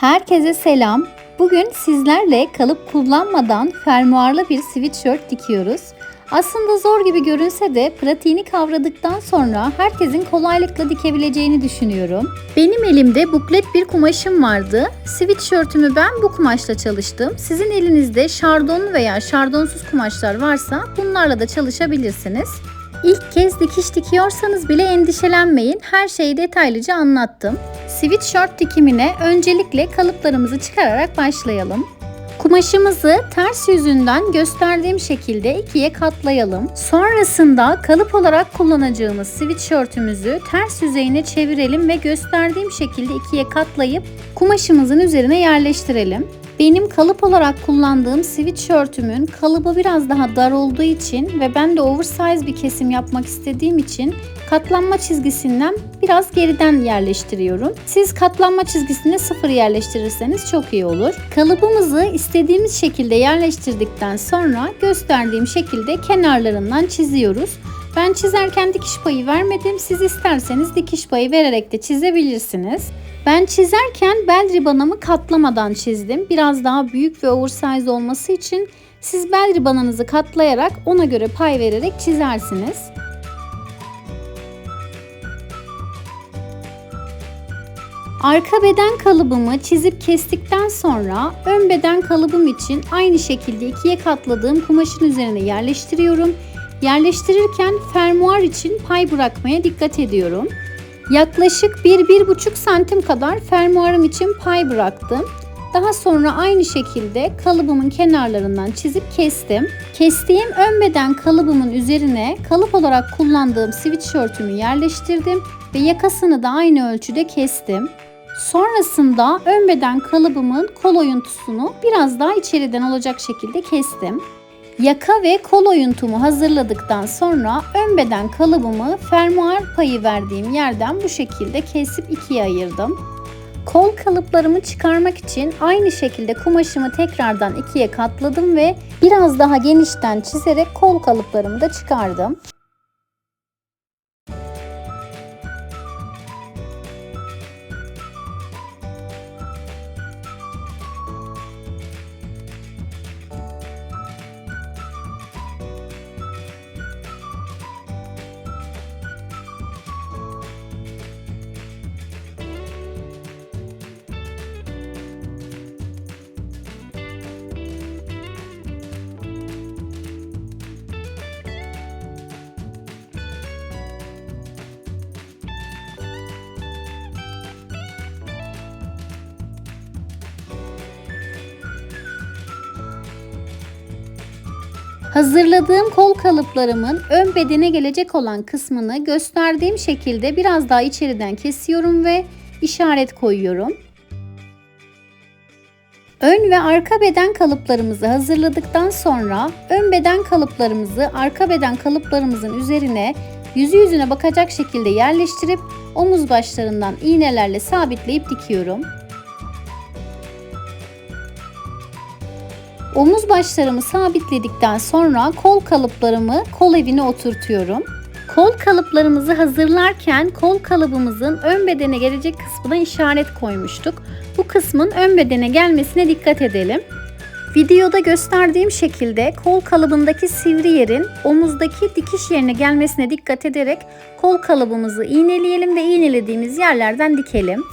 Herkese selam. Bugün sizlerle kalıp kullanmadan fermuarlı bir sweatshirt dikiyoruz. Aslında zor gibi görünse de pratiğini kavradıktan sonra herkesin kolaylıkla dikebileceğini düşünüyorum. Benim elimde buklet bir kumaşım vardı. Sweatshirt'ümü ben bu kumaşla çalıştım. Sizin elinizde şardon veya şardonsuz kumaşlar varsa bunlarla da çalışabilirsiniz. İlk kez dikiş dikiyorsanız bile endişelenmeyin. Her şeyi detaylıca anlattım. Sweatshirt dikimine öncelikle kalıplarımızı çıkararak başlayalım. Kumaşımızı ters yüzünden gösterdiğim şekilde ikiye katlayalım. Sonrasında kalıp olarak kullanacağımız sweatshirtümüzü ters yüzeyine çevirelim ve gösterdiğim şekilde ikiye katlayıp kumaşımızın üzerine yerleştirelim. Benim kalıp olarak kullandığım sweatshirtümün kalıbı biraz daha dar olduğu için ve ben de oversize bir kesim yapmak istediğim için katlanma çizgisinden biraz geriden yerleştiriyorum. Siz katlanma çizgisine sıfır yerleştirirseniz çok iyi olur. Kalıbımızı istediğimiz şekilde yerleştirdikten sonra gösterdiğim şekilde kenarlarından çiziyoruz. Ben çizerken dikiş payı vermedim. Siz isterseniz dikiş payı vererek de çizebilirsiniz. Ben çizerken bel ribanımı katlamadan çizdim. Biraz daha büyük ve oversize olması için siz bel ribanınızı katlayarak ona göre pay vererek çizersiniz. Arka beden kalıbımı çizip kestikten sonra ön beden kalıbım için aynı şekilde ikiye katladığım kumaşın üzerine yerleştiriyorum. Yerleştirirken fermuar için pay bırakmaya dikkat ediyorum. Yaklaşık 1-1,5 santim kadar fermuarım için pay bıraktım. Daha sonra aynı şekilde kalıbımın kenarlarından çizip kestim. Kestiğim ön beden kalıbımın üzerine kalıp olarak kullandığım sweatshirtümü yerleştirdim ve yakasını da aynı ölçüde kestim. Sonrasında ön beden kalıbımın kol oyuntusunu biraz daha içeriden olacak şekilde kestim. Yaka ve kol oyuntumu hazırladıktan sonra ön beden kalıbımı fermuar payı verdiğim yerden bu şekilde kesip ikiye ayırdım. Kol kalıplarımı çıkarmak için aynı şekilde kumaşımı tekrardan ikiye katladım ve biraz daha genişten çizerek kol kalıplarımı da çıkardım. Hazırladığım kol kalıplarımın ön bedene gelecek olan kısmını gösterdiğim şekilde biraz daha içeriden kesiyorum ve işaret koyuyorum. Ön ve arka beden kalıplarımızı hazırladıktan sonra ön beden kalıplarımızı arka beden kalıplarımızın üzerine yüzü yüzüne bakacak şekilde yerleştirip omuz başlarından iğnelerle sabitleyip dikiyorum. Omuz başlarımı sabitledikten sonra kol kalıplarımı kol evine oturtuyorum. Kol kalıplarımızı hazırlarken kol kalıbımızın ön bedene gelecek kısmına işaret koymuştuk. Bu kısmın ön bedene gelmesine dikkat edelim. Videoda gösterdiğim şekilde kol kalıbındaki sivri yerin omuzdaki dikiş yerine gelmesine dikkat ederek kol kalıbımızı iğneleyelim ve iğnelediğimiz yerlerden dikelim.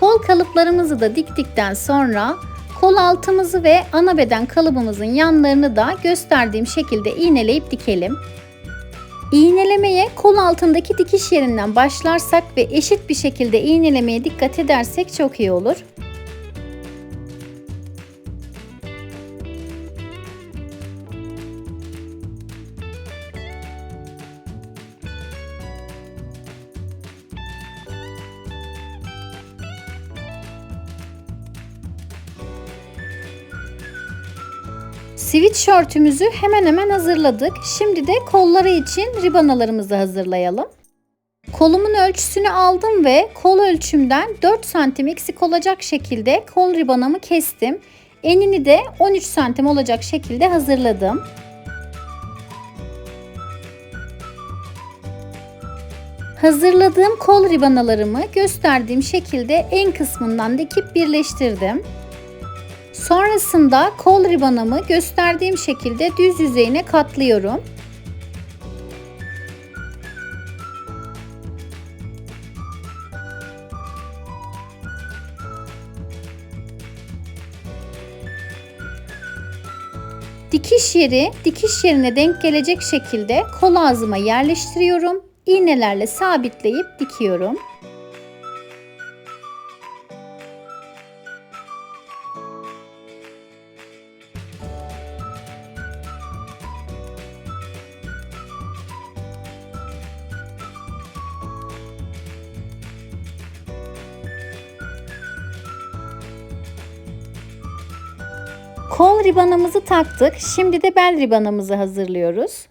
Kol kalıplarımızı da diktikten sonra kol altımızı ve ana beden kalıbımızın yanlarını da gösterdiğim şekilde iğneleyip dikelim. İğnelemeye kol altındaki dikiş yerinden başlarsak ve eşit bir şekilde iğnelemeye dikkat edersek çok iyi olur. Sweatshirt'ümüzü hemen hemen hazırladık. Şimdi de kolları için ribanalarımızı hazırlayalım. Kolumun ölçüsünü aldım ve kol ölçümden 4 santim eksik olacak şekilde kol ribanamı kestim. Enini de 13 santim olacak şekilde hazırladım. Hazırladığım kol ribanalarımı gösterdiğim şekilde en kısmından dikip birleştirdim. Sonrasında kol ribanamı gösterdiğim şekilde düz yüzeyine katlıyorum. Dikiş yeri dikiş yerine denk gelecek şekilde kol ağzıma yerleştiriyorum. İğnelerle sabitleyip dikiyorum. Kol ribanımızı taktık. Şimdi de bel ribanımızı hazırlıyoruz.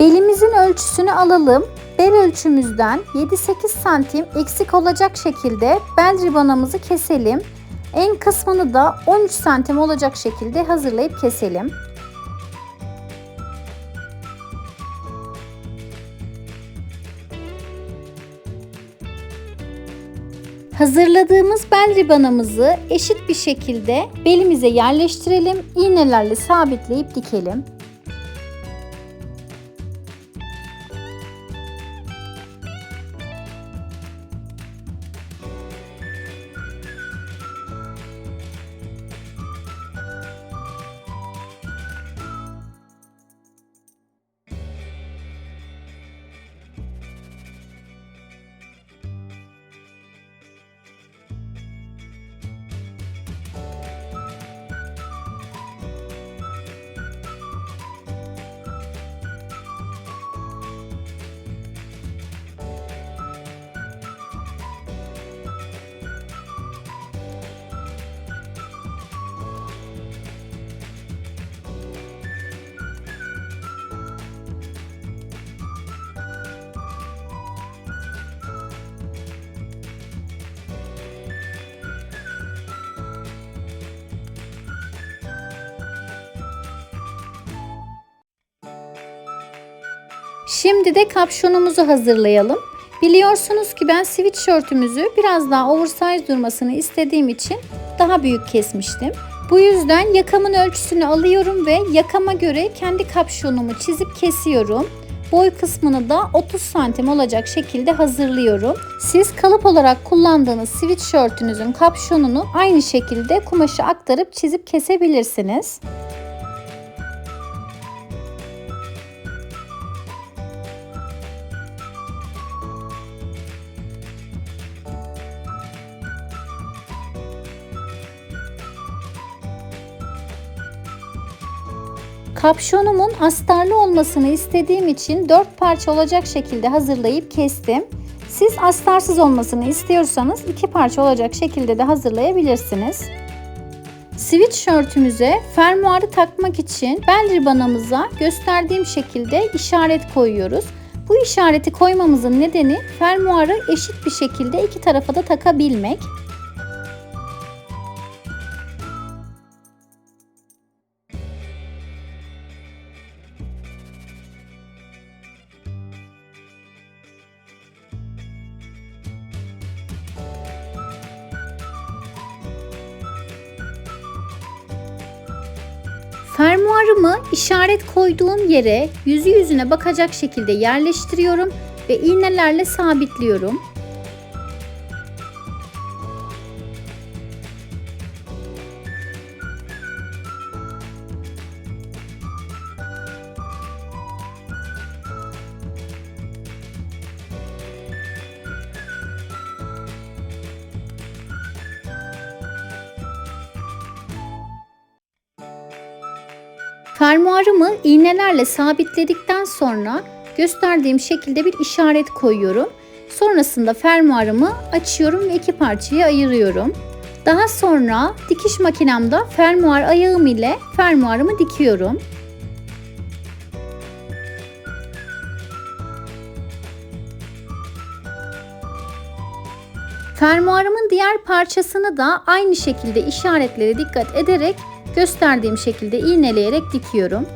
Belimizin ölçüsünü alalım. Bel ölçümüzden 7-8 santim eksik olacak şekilde bel ribanımızı keselim. En kısmını da 13 santim olacak şekilde hazırlayıp keselim. Hazırladığımız bel ribanımızı eşit bir şekilde belimize yerleştirelim. İğnelerle sabitleyip dikelim. Şimdi de kapşonumuzu hazırlayalım. Biliyorsunuz ki ben sweatshirtümüzü biraz daha oversize durmasını istediğim için daha büyük kesmiştim. Bu yüzden yakamın ölçüsünü alıyorum ve yakama göre kendi kapşonumu çizip kesiyorum. Boy kısmını da 30 santim olacak şekilde hazırlıyorum. Siz kalıp olarak kullandığınız sweatshirtünüzün kapşonunu aynı şekilde kumaşı aktarıp çizip kesebilirsiniz. Kapşonumun astarlı olmasını istediğim için 4 parça olacak şekilde hazırlayıp kestim. Siz astarsız olmasını istiyorsanız 2 parça olacak şekilde de hazırlayabilirsiniz. Sweatshirtümüze fermuarı takmak için bel ribanamıza gösterdiğim şekilde işaret koyuyoruz. Bu işareti koymamızın nedeni fermuarı eşit bir şekilde iki tarafa da takabilmek. Fermuarımı işaret koyduğum yere yüzü yüzüne bakacak şekilde yerleştiriyorum ve iğnelerle sabitliyorum. Fermuarımı iğnelerle sabitledikten sonra gösterdiğim şekilde bir işaret koyuyorum. Sonrasında fermuarımı açıyorum ve iki parçaya ayırıyorum. Daha sonra dikiş makinemde fermuar ayağım ile fermuarımı dikiyorum. Fermuarımın diğer parçasını da aynı şekilde işaretlere dikkat ederek gösterdiğim şekilde iğneleyerek dikiyorum.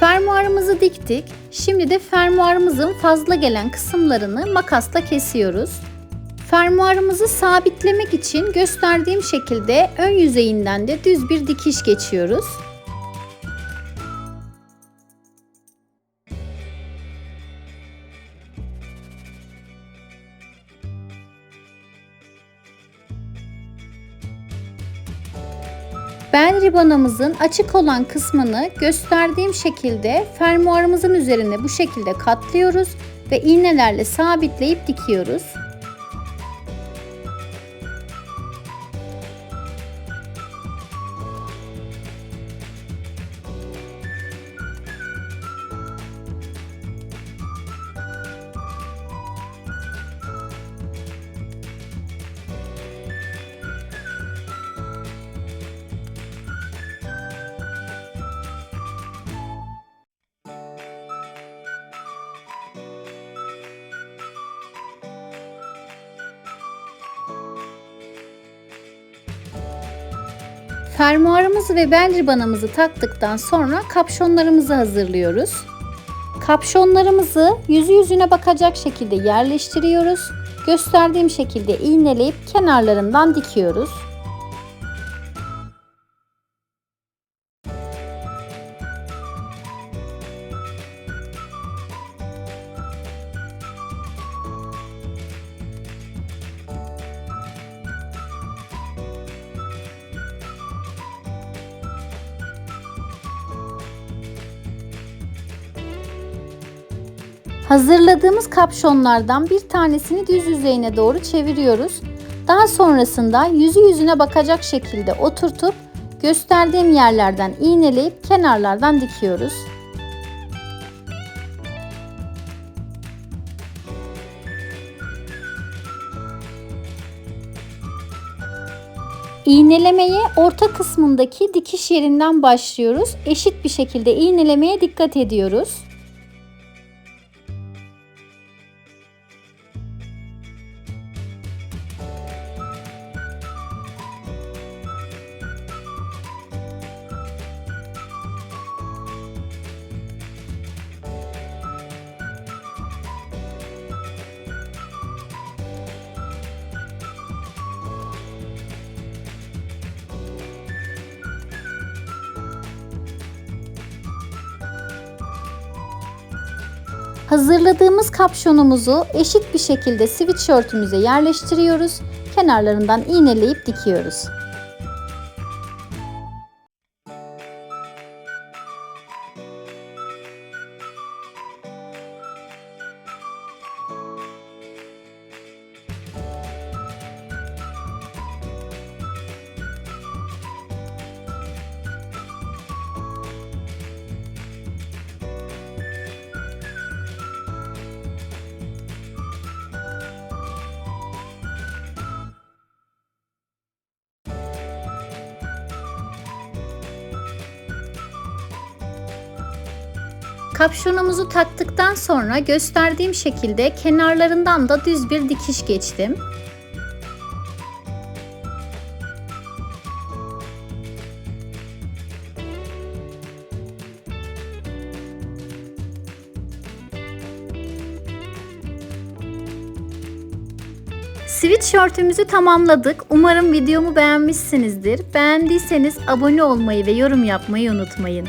Fermuarımızı diktik. Şimdi de fermuarımızın fazla gelen kısımlarını makasla kesiyoruz. Fermuarımızı sabitlemek için gösterdiğim şekilde ön yüzeyinden de düz bir dikiş geçiyoruz. Bel ribanımızın açık olan kısmını gösterdiğim şekilde fermuarımızın üzerine bu şekilde katlıyoruz ve iğnelerle sabitleyip dikiyoruz. Fermuarımızı ve bel ribanımızı taktıktan sonra kapşonlarımızı hazırlıyoruz. Kapşonlarımızı yüzü yüzüne bakacak şekilde yerleştiriyoruz. Gösterdiğim şekilde iğneleyip kenarlarından dikiyoruz. Hazırladığımız kapşonlardan bir tanesini düz yüzeyine doğru çeviriyoruz. Daha sonrasında yüzü yüzüne bakacak şekilde oturtup gösterdiğim yerlerden iğneleyip kenarlardan dikiyoruz. İğnelemeye orta kısmındaki dikiş yerinden başlıyoruz. Eşit bir şekilde iğnelemeye dikkat ediyoruz. Hazırladığımız kapşonumuzu eşit bir şekilde sweatshirtümüze yerleştiriyoruz. Kenarlarından iğneleyip dikiyoruz. Kapşonumuzu taktıktan sonra gösterdiğim şekilde kenarlarından da düz bir dikiş geçtim. Sweatshirtümüzü tamamladık. Umarım videomu beğenmişsinizdir. Beğendiyseniz abone olmayı ve yorum yapmayı unutmayın.